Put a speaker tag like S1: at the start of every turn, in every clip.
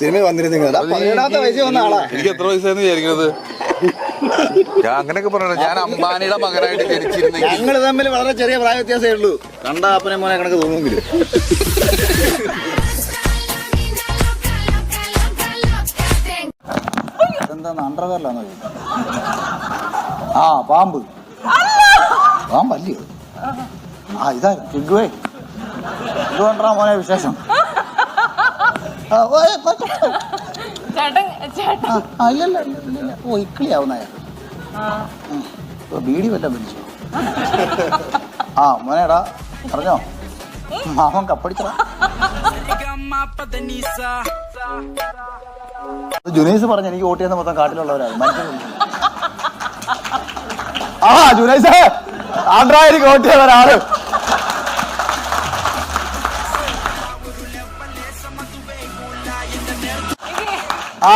S1: Cinema പതിനേഴാമത്തെ വയസ്സിൽ വന്ന ആളാ.
S2: എനിക്ക് എത്ര വയസ്സാന്ന് വിചാരിക്കുന്നത് ഞാൻ അങ്ങനെയൊക്കെ പറഞ്ഞു ഞാൻ അംബാനിയുടെ മകനായിട്ട് ജനിച്ചിരുന്നു
S1: ഞങ്ങൾ തമ്മിൽ വളരെ ചെറിയ പ്രായ വ്യത്യാസമേ ഉള്ളൂ. കണ്ട അപ്പനെ മോനെ കണക്ക് തോന്നുമെങ്കിലും. എന്താന്ന് അണ്ടർവെയറിലാണോ ആ പാമ്പ്. പാമ്പല്ലേ ആ ഇതാ ഫിഗ്വേ ഇത് കൊണ്ടാ മോനെ വിശേഷം.
S3: ചേട്ടൻ
S1: ആ, ആ, ഇല്ലല്ല ഇല്ല, ഇല്ല, ഇല്ല. ഓ ഇക്കിളിയാവുന്ന ബീഡി വല്ല പിടിച്ചു? ആ മോനേടാ പറഞ്ഞോ? മാമൻ കപ്പടിച്ചടാ ജുനൈസ് പറഞ്ഞു എനിക്ക് വോട്ട് ചെയ്യുന്ന മൊത്തം കാട്ടിലുള്ളവരാണ്. ആ ജുനൈസ് ആണ്ട്രായിരിക്കും വോട്ട് ചെയ്ത ഒരാൾ. ആ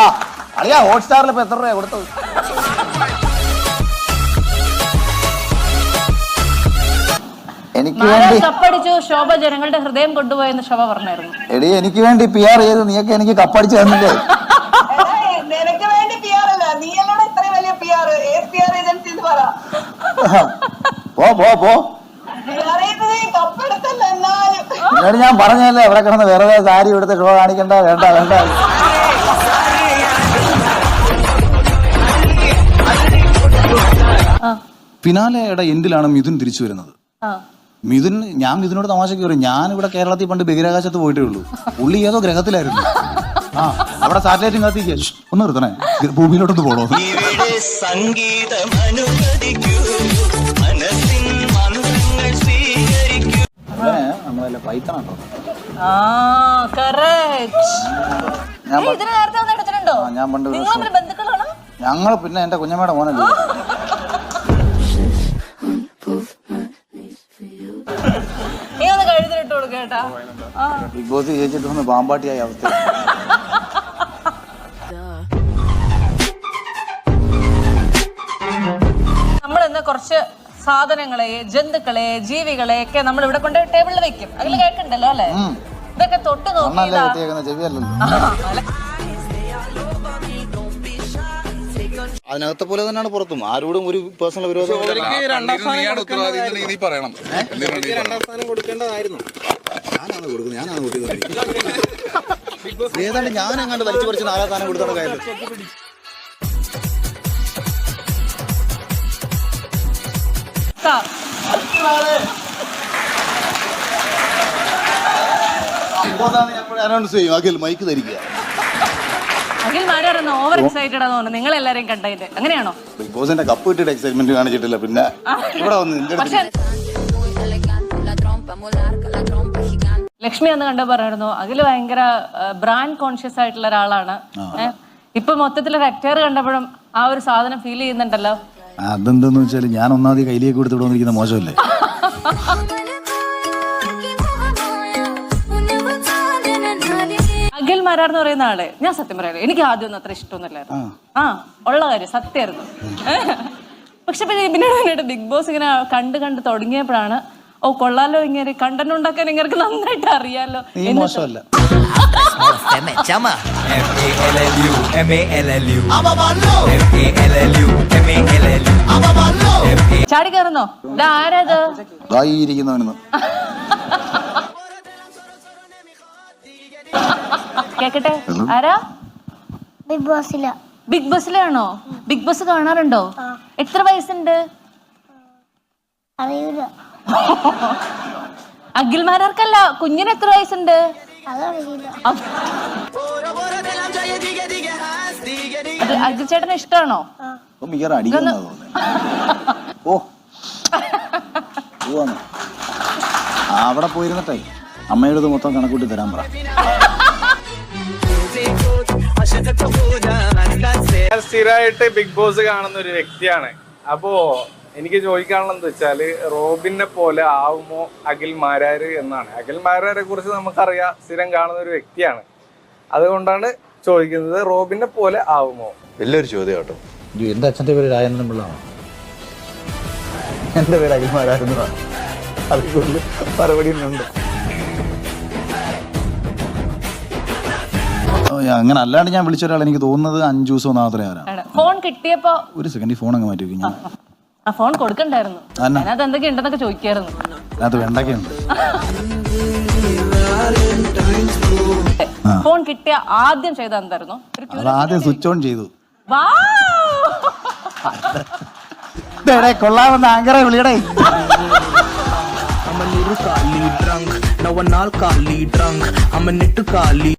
S1: അളിയാ ഹോട്ട്സ്റ്റാറിൽ ഇപ്പൊ എത്ര രൂപ കൊടുത്തത്? എനിക്ക് വേണ്ടി
S3: കപ്പടിച്ചു ശോഭ ജനങ്ങളുടെ ഹൃദയം കൊണ്ടുപോയെന്ന് ശോഭ പറഞ്ഞായിരുന്നു.
S1: എടി എനിക്ക് വേണ്ടി പി ആർ ചെയ്ത് നീയൊക്കെ എനിക്ക് കപ്പടിച്ച് തന്നില്ലേ?
S4: നിനക്ക് വേണ്ടി പി ആർ അല്ല. നീ ഇത്രയും വലിയ പി ആർ ഏത് പി ആർ ഏജൻസി എന്ന് പറ.
S1: പോ പോ പോ.
S4: അറിയുന്നത് നീ കപ്പെടുത്തല്ല എന്നാലും.
S1: എന്നോട് ഞാൻ പറഞ്ഞല്ലേ ഇവിടെ കിടന്ന് വെറുതെ സാരി എടുത്ത് ഷോ കാണിക്കണ്ട വേണ്ട വേണ്ട. ഫിനാലയുടെ എൻഡിലാണ് മിഥുൻ തിരിച്ചു വരുന്നത്?
S3: ആ.
S1: മിഥുൻ ഞാൻ മിഥുനോട് തമാശക്ക് പറയും ഞാൻ ഇവിടെ കേരളത്തിൽ പണ്ട് ബഹിരാകാശത്ത് പോയിട്ടേ ഉള്ളൂ. പുള്ളി ഏതോ ഗ്രഹത്തിലായിരുന്നു. ആ അവിടെ സാറ്റലൈറ്റും കാത്തി ഒന്ന് നിർത്തണേ. ഭൂമിയിലോട്ടൊന്ന് പോണോ? നമ്മളല്ല പൈത്തണോ ഞാൻ പണ്ട് ഞങ്ങൾ പിന്നെ എന്റെ കുഞ്ഞമ്മയുടെ മോനല്ലേ? ബിഗ് ബോസ് ജയിച്ചിട്ട് വന്ന് പാമ്പാട്ടിയായ അവസ്ഥ.
S3: നമ്മൾ ഇന്ന് കുറച്ച് സാധനങ്ങളെ ജന്തുക്കളെ ജീവികളെ ഒക്കെ നമ്മൾ ഇവിടെ കൊണ്ട് ടേബിളിൽ വെക്കും. അതിൽ കേൾക്കണ്ടല്ലോ അല്ലെ? ഇതൊക്കെ തൊട്ട്
S1: നോക്കി അതിനകത്തെ പോലെ തന്നെയാണ് പുറത്തും. ആരോടും ഒരു പേഴ്സണൽ വിരോധം
S2: രണ്ടാം സ്ഥാനം എന്ന്
S1: ഞാനാണ് കൊടുക്കുന്നത് ഞാനാണ് കൊടുക്കുന്നത്. ഏതാണ്ട് ഞാൻ എങ്ങാണ്ട് വലിച്ചു പറിച്ച് നാലാം സ്ഥാനം കൊടുത്തോടെ കാര്യം. അനൗൺസ് ചെയ്യും. അഖിൽ മൈക്ക് ധരിക്കുക.
S3: അഖിൽ ഓവർ എക്സൈറ്റഡ് ആണെന്ന് തോന്നുന്നു നിങ്ങൾ എല്ലാരെയും കണ്ടതിന്റെ. അങ്ങനെയാണോ?
S1: ബിഗ് ബോസിന്റെ കപ്പ് കിട്ടിയിട്ട് എക്സൈറ്റ്മെന്റ് കാണിച്ചിട്ടില്ല. പിന്നെ ഇവിടെ വന്ന്
S3: പക്ഷെ ലക്ഷ്മി അന്ന് കണ്ട പറയുന്നു അഖിൽ ഭയങ്കര ബ്രാൻഡ് കോൺഷ്യസ് ആയിട്ടുള്ള ഒരാളാണ്? ഇപ്പൊ മൊത്തത്തിൽ ഹെക്ടേർ കണ്ടപ്പോഴും ആ ഒരു സാധനം ഫീൽ ചെയ്യുന്നുണ്ടല്ലോ.
S1: അതെന്തെന്ന് വെച്ചാൽ ഞാൻ ഒന്നാമത് കയ്യിലേക്ക് കൊടുത്ത് വന്നിരിക്കുന്ന മോശമല്ലേ?
S3: അഖിൽ മരാർ എന്ന് പറയുന്ന ആൾ ഞാൻ സത്യം പറയാലോ എനിക്ക് ആദ്യം ഒന്നും അത്ര ഇഷ്ടമൊന്നുമില്ലായിരുന്നു. ആ. ഉള്ള കാര്യം സത്യമായിരുന്നു. പക്ഷെ പിന്നെ പിന്നീട് പിന്നീട് ബിഗ് ബോസ് ഇങ്ങനെ കണ്ട് കണ്ട് തുടങ്ങിയപ്പോഴാണ് ഓ കൊള്ളാലോ ഇങ്ങനെ. കണ്ടന്റ് ഉണ്ടാക്കാൻ ഇങ്ങനെ നന്നായിട്ട് അറിയാലോ.
S1: നീ മോശമല്ല.
S3: ചാടി കയറുന്നോ? ഇതാ ആരാത്?
S1: ഇതായി ഇരിക്കുന്നവനെന്ന്
S3: കേക്കട്ടെ ആരാ?
S5: ബിഗ് ബോസില.
S3: ബിഗ് ബസ്സിലാണോ ബിഗ് ബസ് കാണാറുണ്ടോ? എത്ര വയസ്സുണ്ട്?
S5: അറിയൂല.
S3: അഖിൽമാരാർക്കല്ല കുഞ്ഞിന് എത്ര വയസ്സുണ്ട്? അഖിൽ ചേട്ടന് ഇഷ്ടമാണോ
S1: ഓ അവിടെ പോയിരുന്നിട്ടേ. അമ്മയുടെ ഇത് മൊത്തം കണക്കൂട്ടി തരാൻ പറ.
S6: സ്ഥിരമായിട്ട് ബിഗ് ബോസ് കാണുന്ന ഒരു വ്യക്തിയാണ്. അപ്പോ എനിക്ക് ചോദിക്കാനുള്ളത് എന്താ വെച്ചാൽ റോബിനെ പോലെ ആവുമോ അഖിൽ മാരാര് എന്നാണ്. അഖിൽ മാരാരെ കുറിച്ച് നമുക്കറിയാം സ്ഥിരം കാണുന്ന ഒരു വ്യക്തിയാണ്. അതുകൊണ്ടാണ് ചോദിക്കുന്നത് റോബിനെ പോലെ ആവുമോ?
S2: വലിയൊരു ചോദ്യം കേട്ടോ.
S1: എന്റെ അച്ഛന്റെ പേര് രാജേന്ദ്രൻ പിള്ളാണ് എന്റെ പേര് അതുകൊണ്ട് മറുപടി ഉണ്ട്. അങ്ങനെ അല്ലാണ്ട് ഞാൻ വിളിച്ച ഒരാൾ എനിക്ക് തോന്നുന്നത് അഞ്ചു ദിവസം മാത്രമേ ആരാ
S3: ഫോൺ കിട്ടിയപ്പോ
S1: ഒരു സെക്കൻഡ് ഫോൺ അങ്ങ് മാറ്റി വെക്കും ഞാൻ.
S3: ആ ഫോൺ കൊടുക്കണ്ടായിരുന്നു.
S1: അതെന്നാ?
S3: അതിനകത്ത് എന്തൊക്കെ ഉണ്ടെന്നൊക്കെ ചോദിക്കായിരുന്നു.
S1: അതിനകത്ത് വെണ്ടൊക്കെയുണ്ട്
S3: ഫോൺ കിട്ടിയ ആദ്യം ചെയ്ത എന്തായിരുന്നു? ഒരു
S1: അത് ആദ്യം സ്വിച്ച് ഓൺ ചെയ്തു.
S3: വാ!
S1: ഡേടേ കൊള്ളാമെന്ന് ആങ്കറെ വിളിയടേ.
S7: I'm a little kali drunk, now an alkali drunk. I'm a little kali